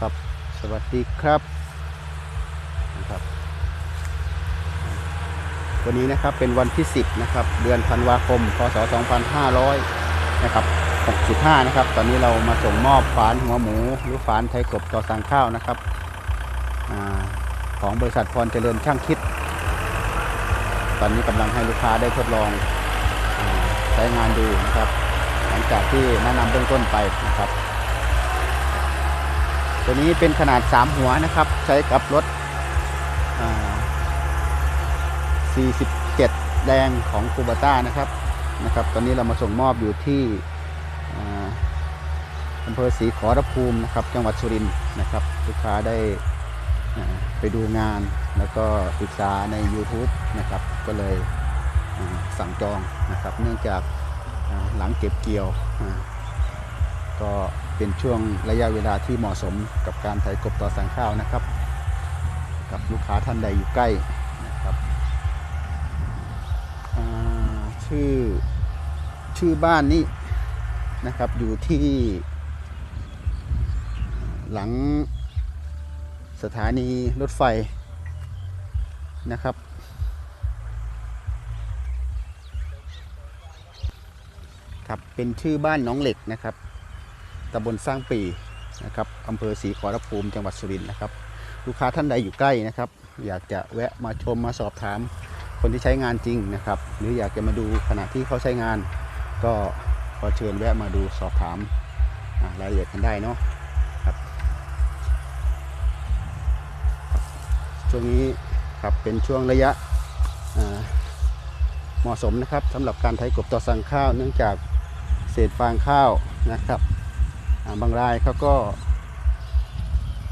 ครับ สวัสดีครับนะครับ วันนี้นะครับเป็นวันที่ 10 นะครับ เดือนธันวาคม พศ 2500 นะครับ 65 นะครับ ตอนนี้เรามาส่งมอบฝานหัวหมู หรือฝานไทยกบต่อสั่งข้าวนะครับอของบริษัทพรเจริญช่างคิด ตอนนี้กำลังให้ลูกค้าได้ทดลองอใช้งานดูนะครับ หลังจากที่แนะนำเบื้องต้นไปนะครับ ตัวนี้เป็นขนาด 3 หัวนะครับ ใช้กับรถ 47 แดงของคูบาต้านะครับนะครับ ตอนนี้เรามาส่งมอบอยู่ที่อำเภอศรีขอรภูมินะครับ จังหวัดสุรินทร์นะครับลูกค้าได้ไปดูงานแล้วก็ศึกษาใน YouTube นะครับ ก็เลยสั่งจองนะครับ เนื่องจากหลังเก็บเกี่ยว ก็เป็นช่วงระยะเวลาที่เหมาะสมกับการไถกบต่อสังข้าวนะครับ กับลูกค้าท่านใดอยู่ใกล้นะครับชื่อชื่อบ้านนี้นะครับอยู่ที่ หลังสถานีรถไฟนะครับ ครับเป็นชื่อบ้านน้องเหล็กนะครับ ตำบลสร้างปีนะครับอำเภอศรีขอรภูมิจังหวัดสุรินทร์นะครับ ลูกค้าท่านใดอยู่ใกล้นะครับ อยากจะแวะมาชมมาสอบถาม คนที่ใช้งานจริงนะครับ หรืออยากจะมาดูขณะที่เขาใช้งาน ก็ขอเชิญแวะมาดูสอบถามรายละเอียดกันได้เนาะครับช่วงนี้ครับเป็นช่วงระยะเหมาะสมนะครับสำหรับการไถกบต่อสั่งข้าวเนื่องจากเศษฟางข้าวนะครับ บางรายเขาก็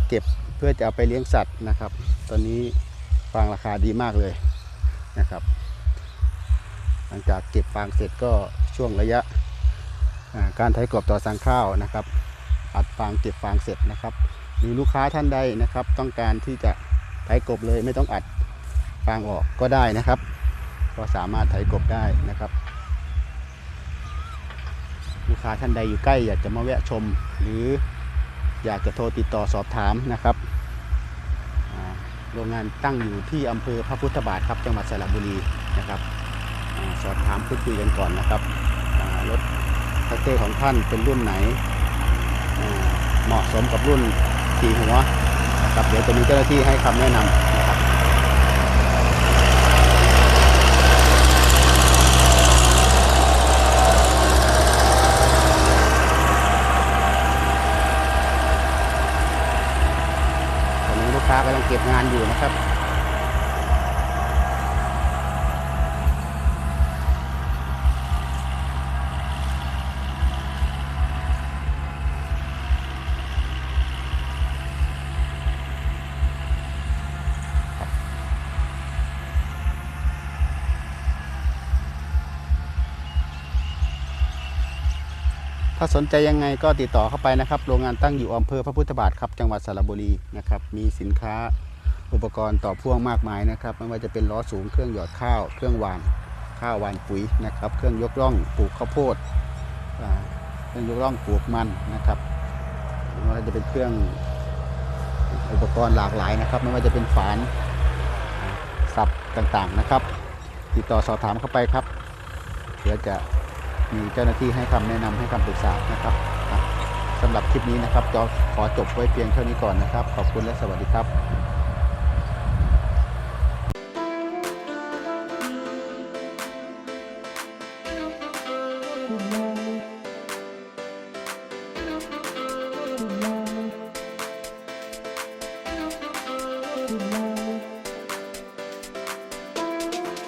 เก็บเพื่อจะเอาไปเลี้ยงสัตว์นะครับ ตอนนี้ฟางราคาดีมากเลยนะครับ หลังจากเก็บฟางเสร็จก็ช่วงระยะการไถกรอบต่อสังข้าวนะครับ อัดฟางเก็บฟางเสร็จนะครับ หรือลูกค้าท่านใดนะครับ ต้องการที่จะไถกบเลยไม่ต้องอัดฟางออกก็ได้นะครับ ก็สามารถไถกบได้นะครับ ลูกค้าท่านใดอยู่ใกล้อยากจะมาแวะชม หรืออยากจะโทรติดต่อสอบถามนะครับโรงงานตั้งอยู่ที่อำเภอพระพุทธบาทครับจังหวัดสระบุรีนะครับอสอบถามพูดคุยกันก่อนนะครับรถแท็กเตอร์ของท่านเป็นรุ่นไหนเหมาะสมกับรุ่นขี่หัวนะครับเดี๋ยวจะมีเจ้าหน้าที่ให้คำแนะนำนะครับ ตอนนี้ลูกค้ากำลัง เก็บงานอยู่นะครับ ถ้าสนใจยังไงก็ติดต่อเข้าไปนะครับ โรงงานตั้งอยู่อำเภอพระพุทธบาทครับ จังหวัดสระบุรีนะครับ มีสินค้าอุปกรณ์ต่อพ่วงมากมายนะครับ ไม่ว่าจะเป็นล้อสูง เครื่องหยอดข้าว เครื่องหวาน ข้าวหวานปุ๋ยนะครับ เครื่องยกร่องปลูกข้าวโพด เครื่องยกร่องปลูกมันนะครับไม่ว่าจะเป็นเครื่องอุปกรณ์หลากหลายนะครับ ไม่ว่าจะเป็นฝานสับต่างๆนะครับ ติดต่อสอบถามเข้าไปครับ เดี๋ยวจะ มีเจ้าหน้าที่ให้คำแนะนำให้คำปรึกษานะครับสำหรับคลิปนี้นะครับจอขอจบไว้เพียงเท่านี้ก่อนนะครับ ขอบคุณและสวัสดีครับ